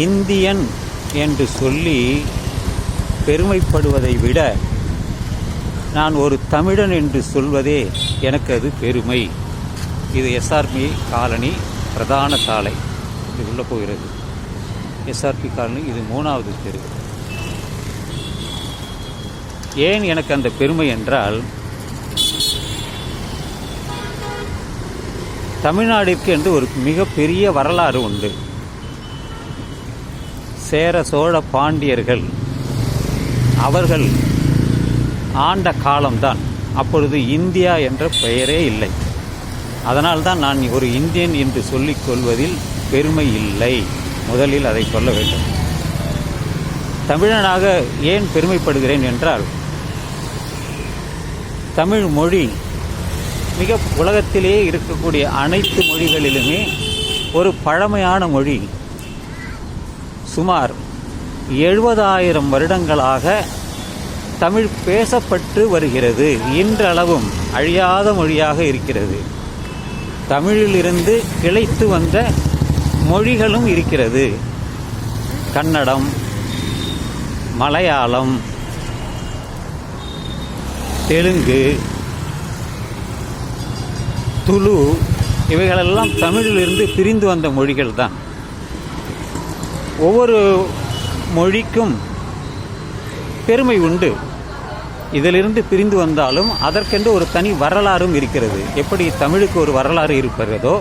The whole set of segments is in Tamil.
இந்தியன் என்று சொல்லி பெருமைப்படுவதை விட நான் ஒரு தமிழன் என்று சொல்வதே எனக்கு அது பெருமை. இது எஸ்ஆர்பி காலனி பிரதான சாலை. இது உள்ளே போகிறது. எஸ்ஆர்பி காலனி இது மூணாவது தெரு. ஏன் எனக்கு அந்த பெருமை என்றால் தமிழ்நாடிற்கு என்று ஒரு மிகப்பெரிய வரலாறு உண்டு. சேர சோழ பாண்டியர்கள் அவர்கள் ஆண்ட காலம்தான். அப்பொழுது இந்தியா என்ற பெயரே இல்லை. அதனால்தான் நான் ஒரு இந்தியன் என்று சொல்லிக் கொள்வதில் பெருமை இல்லை. முதலில் அதை சொல்ல வேண்டும். தமிழனாக ஏன் பெருமைப்படுகிறேன் என்றால் தமிழ் மொழி மிக உலகத்திலேயே இருக்கக்கூடிய அனைத்து மொழிகளிலுமே ஒரு பழமையான மொழி. சுமார் எழுபதாயிரம் வருடங்களாக தமிழ் பேசப்பட்டு வருகிறது. இன்றளவும் அழியாத மொழியாக இருக்கிறது. தமிழிலிருந்து கிளைத்து வந்த மொழிகளும் இருக்கிறது. கன்னடம் மலையாளம் தெலுங்கு துளு இவைகளெல்லாம் தமிழிலிருந்து பிரிந்து வந்த மொழிகள் தான் ஒவ்வொரு மொழிக்கும் பெருமை உண்டு. இதிலிருந்து பிரிந்து வந்தாலும் அதற்கென்று ஒரு தனி வரலாறும் இருக்கிறது. எப்படி தமிழுக்கு ஒரு வரலாறு இருக்கிறதோ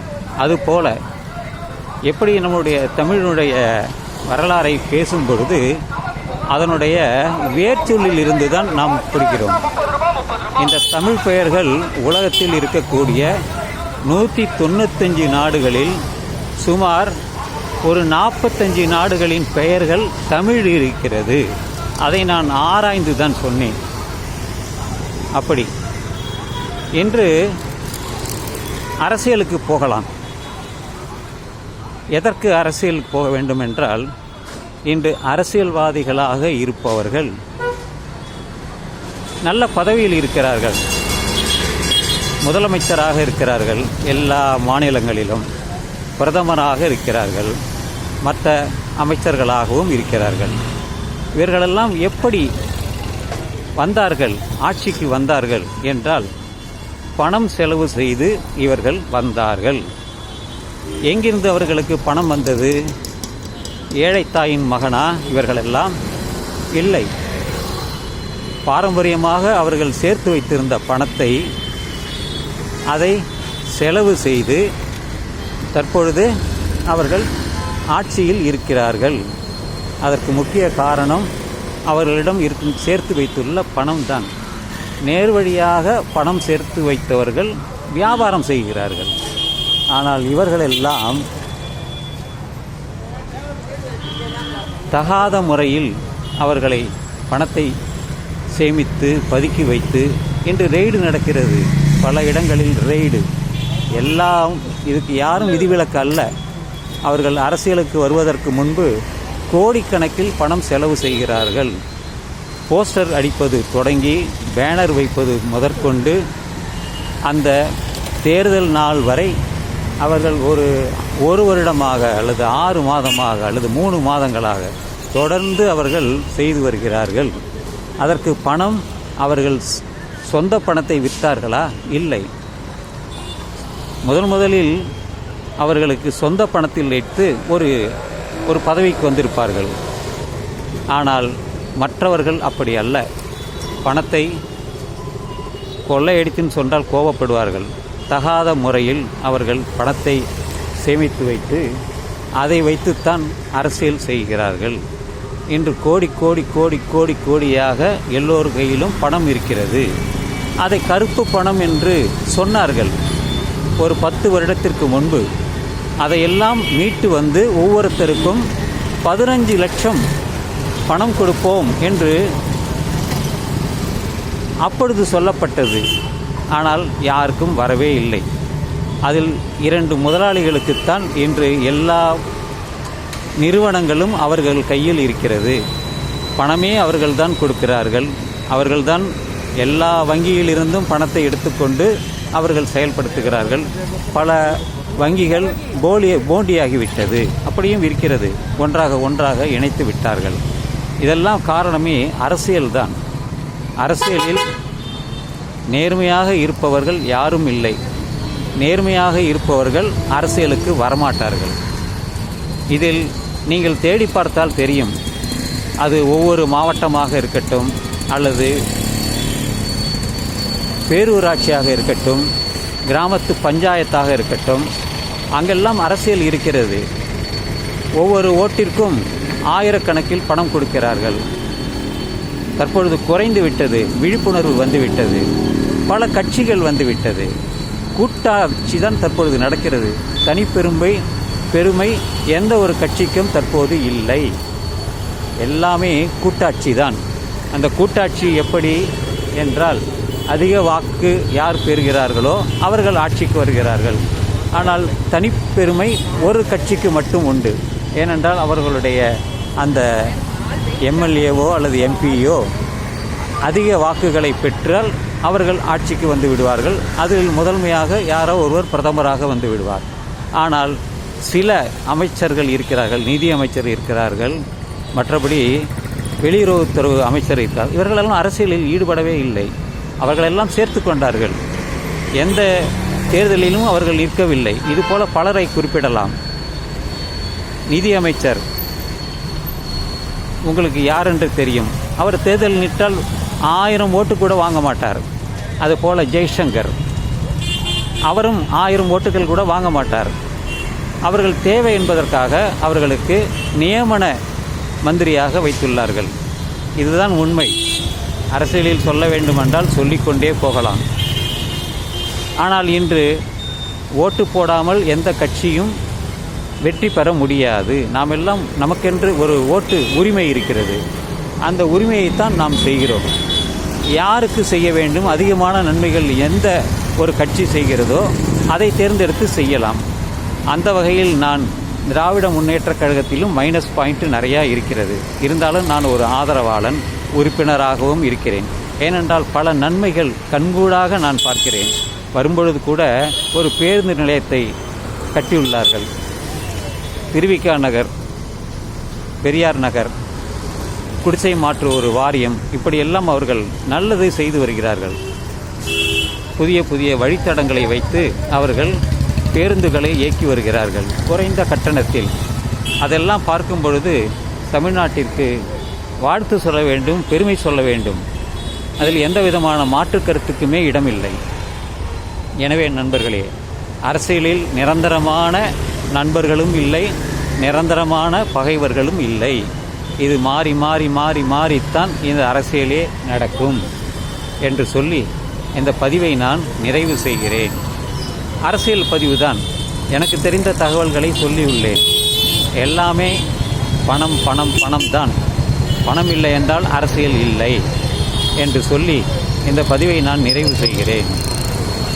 அதுபோல எப்படி நம்முடைய தமிழினுடைய வரலாறை பேசும் பொழுது அதனுடைய வேர்ச்சொல்லில் இருந்து தான் நாம் பிடிக்கிறோம் இந்த தமிழ் பெயர்கள் உலகத்தில் இருக்கக்கூடிய நூற்றி தொண்ணூத்தஞ்சு நாடுகளில் சுமார் ஒரு நாற்பத்தஞ்சு நாடுகளின் பெயர்கள் தமிழ் இருக்கிறது. அதை நான் ஆராய்ந்து தான் சொன்னேன். அப்படி. என்று அரசியலுக்கு போகலாம். எதற்கு அரசியல் போக வேண்டும் என்றால் இன்று அரசியல்வாதிகளாக இருப்பவர்கள் நல்ல பதவியில் இருக்கிறார்கள். முதலமைச்சராக இருக்கிறார்கள். எல்லா மாநிலங்களிலும் பிரதமராக இருக்கிறார்கள். மற்ற அமைச்சர்களாகவும் இருக்கிறார்கள். இவர்களெல்லாம் எப்படி வந்தார்கள் ஆட்சிக்கு வந்தார்கள் என்றால் பணம் செலவு செய்து இவர்கள் வந்தார்கள். எங்கிருந்து அவர்களுக்கு பணம் வந்தது? ஏழைத்தாயின் மகனா? இவர்களெல்லாம் இல்லை. பாரம்பரியமாக அவர்கள் சேர்த்து வைத்திருந்த பணத்தை அதை செலவு செய்து தற்பொழுது அவர்கள் ஆட்சியில் இருக்கிறார்கள். அதற்கு முக்கிய காரணம் அவர்களிடம் இருக்கும் சேர்த்து வைத்துள்ள பணம் தான் நேர்வழியாக பணம் சேர்த்து வைத்தவர்கள் வியாபாரம் செய்கிறார்கள். ஆனால் இவர்களெல்லாம் தகாத முறையில் அவர்களை பணத்தை சேமித்து பதுக்கி வைத்து இன்று ரெய்டு நடக்கிறது. பல இடங்களில் ரெய்டு. எல்லாம் இதுக்கு யாரும் விதிவிலக்கு அல்ல. அவர்கள் அரசியலுக்கு வருவதற்கு முன்பு கோடிக்கணக்கில் பணம் செலவு செய்கிறார்கள். போஸ்டர் அடிப்பது தொடங்கி பேனர் வைப்பது முதற்கொண்டு அந்த தேர்தல் நாள் வரை அவர்கள் ஒரு ஒரு வருடமாக அல்லது ஆறு மாதமாக அல்லது மூணு மாதங்களாக தொடர்ந்து அவர்கள் செய்து வருகிறார்கள். அதற்கு பணம் அவர்கள் சொந்த பணத்தை விற்றார்களா? இல்லை. முதன் முதலில் அவர்களுக்கு சொந்த பணத்தில் வைத்து ஒரு ஒரு பதவிக்கு வந்திருப்பார்கள். ஆனால் மற்றவர்கள் அப்படி அல்ல. பணத்தை கொள்ளையடித்துன்னு சொன்னால் கோபப்படுவார்கள். தகாத முறையில் அவர்கள் பணத்தை சேமித்து வைத்து அதை வைத்துத்தான் அரசியல் செய்கிறார்கள். இன்று கோடி கோடி கோடி கோடி கோடியாக எல்லோர் கையிலும் பணம் இருக்கிறது. அதை கருப்பு பணம் என்று சொன்னார்கள். ஒரு பத்து வருடத்திற்கு முன்பு அதையெல்லாம் மீட்டு வந்து ஒவ்வொருத்தருக்கும் பதினஞ்சு லட்சம் பணம் கொடுப்போம் என்று அப்பொழுது சொல்லப்பட்டது. ஆனால் யாருக்கும் வரவே இல்லை. அதில் இரண்டு முதலாளிகளுக்குத்தான் இன்று எல்லா நிறுவனங்களும் அவர்கள் கையில் இருக்கிறது. பணமே அவர்கள்தான் கொடுக்கிறார்கள். அவர்கள்தான் எல்லா வங்கியிலிருந்தும் பணத்தை எடுத்துக்கொண்டு அவர்கள் செயல்படுத்துகிறார்கள். பல வங்கிகள் போலி போண்டியாகிவிட்டது. அப்படியும் இருக்கிறது. ஒன்றாக ஒன்றாக இணைத்து விட்டார்கள். இதெல்லாம் காரணமே அரசியல்தான். அரசியலில் நேர்மையாக இருப்பவர்கள் யாரும் இல்லை. நேர்மையாக இருப்பவர்கள் அரசியலுக்கு வரமாட்டார்கள். இதில் நீங்கள் தேடி பார்த்தால் தெரியும். அது ஒவ்வொரு மாவட்டமாக இருக்கட்டும் அல்லது பேரூராட்சியாக இருக்கட்டும் கிராமத்து பஞ்சாயத்தாக இருக்கட்டும் அங்கெல்லாம் அரசியல் இருக்கிறது. ஒவ்வொரு ஓட்டிற்கும் ஆயிரக்கணக்கில் பணம் கொடுக்கிறார்கள். தற்பொழுது குறைந்து விட்டது விழிப்புணர்வு வந்துவிட்டது பல கட்சிகள் வந்துவிட்டது கூட்டாட்சி தான் தற்பொழுது நடக்கிறது. தனிப்பெருமை பெருமை எந்த ஒரு கட்சிக்கும் தற்போது இல்லை. எல்லாமே கூட்டாட்சி தான். அந்த கூட்டாட்சி எப்படி என்றால் அதிக வாக்கு யார் பெறுகிறார்களோ அவர்கள் ஆட்சிக்கு வருகிறார்கள். ஆனால் தனிப்பெருமை ஒரு கட்சிக்கு மட்டும் உண்டு. ஏனென்றால் அவர்களுடைய அந்த எம்எல்ஏவோ அல்லது எம்பியோ அதிக வாக்குகளை பெற்றால் அவர்கள் ஆட்சிக்கு வந்து விடுவார்கள். அதில் முதன்மையாக யாரோ ஒருவர் பிரதமராக வந்து விடுவார். ஆனால் சில அமைச்சர்கள் இருக்கிறார்கள் நிதி அமைச்சர் இருக்கிறார்கள். மற்றபடி வெளியுறவுத்துறை அமைச்சர் இருக்கிறார். இவர்களெல்லாம் அரசியலில் ஈடுபடவே இல்லை. அவர்களெல்லாம் சேர்த்து கொண்டார்கள். எந்த தேர்தலிலும் அவர்கள் நிற்கவில்லை. இதுபோல பலரை குறிப்பிடலாம். நிதி அமைச்சர் உங்களுக்கு யார் என்று தெரியும். அவர் தேர்தல் நிட்டால் ஆயிரம் ஓட்டு கூட வாங்க மாட்டார். அதுபோல் ஜெய்சங்கர் அவரும் ஆயிரம் ஓட்டுகள் கூட வாங்க மாட்டார். அவர்கள் தேவை என்பதற்காக அவர்களுக்கு நியமன மந்திரியாக வைத்துள்ளார்கள். இதுதான் உண்மை. அரசியலில் சொல்ல வேண்டுமென்றால் சொல்லிக்கொண்டே போகலாம். ஆனால் இன்று ஓட்டு போடாமல் எந்த கட்சியும் வெற்றி பெற முடியாது. நாம் எல்லாம் நமக்கென்று ஒரு ஓட்டு உரிமை இருக்கிறது. அந்த உரிமையைத்தான் நாம் செய்கிறோம். யாருக்கு செய்ய வேண்டும்? அதிகமான நன்மைகள் எந்த ஒரு கட்சி செய்கிறதோ அதை தேர்ந்தெடுத்து செய்யலாம். அந்த வகையில் நான் திராவிட முன்னேற்றக் கழகத்திலும் மைனஸ் பாயிண்ட்டு நிறையா இருக்கிறது. இருந்தாலும் நான் ஒரு ஆதரவாளன். உறுப்பினராகவும் இருக்கிறேன். ஏனென்றால் பல நன்மைகள் கண்கூடாக நான் பார்க்கிறேன். வரும்பொழுது கூட ஒரு பேருந்து நிலையத்தை கட்டியுள்ளார்கள். திருவிக்கா நகர் பெரியார் நகர் குடிசை மாற்று ஒரு வாரியம். இப்படியெல்லாம் அவர்கள் நல்லதை செய்து வருகிறார்கள். புதிய புதிய வழித்தடங்களை வைத்து அவர்கள் பேருந்துகளை இயக்கி வருகிறார்கள். குறைந்த கட்டணத்தில். அதெல்லாம் பார்க்கும் பொழுது தமிழ்நாட்டிற்கு வாழ்த்து சொல்ல வேண்டும் பெருமை சொல்ல வேண்டும். அதில் எந்த விதமான மாற்று கருத்துக்குமே இடமில்லை. எனவே நண்பர்களே அரசியலில் நிரந்தரமான நண்பர்களும் இல்லை நிரந்தரமான பகைவர்களும் இல்லை. இது மாறி மாறி மாறி மாறித்தான் இந்த அரசியலே நடக்கும் என்று சொல்லி இந்த பதிவை நான் நிறைவு செய்கிறேன். அரசியல் பதிவுதான். எனக்கு தெரிந்த தகவல்களை சொல்லியுள்ளேன். எல்லாமே பணம் பணம் பணம் தான் பணம் இல்லை என்றால் அரசியல் இல்லை என்று சொல்லி இந்த பதிவை நான் நிறைவு செய்கிறேன்.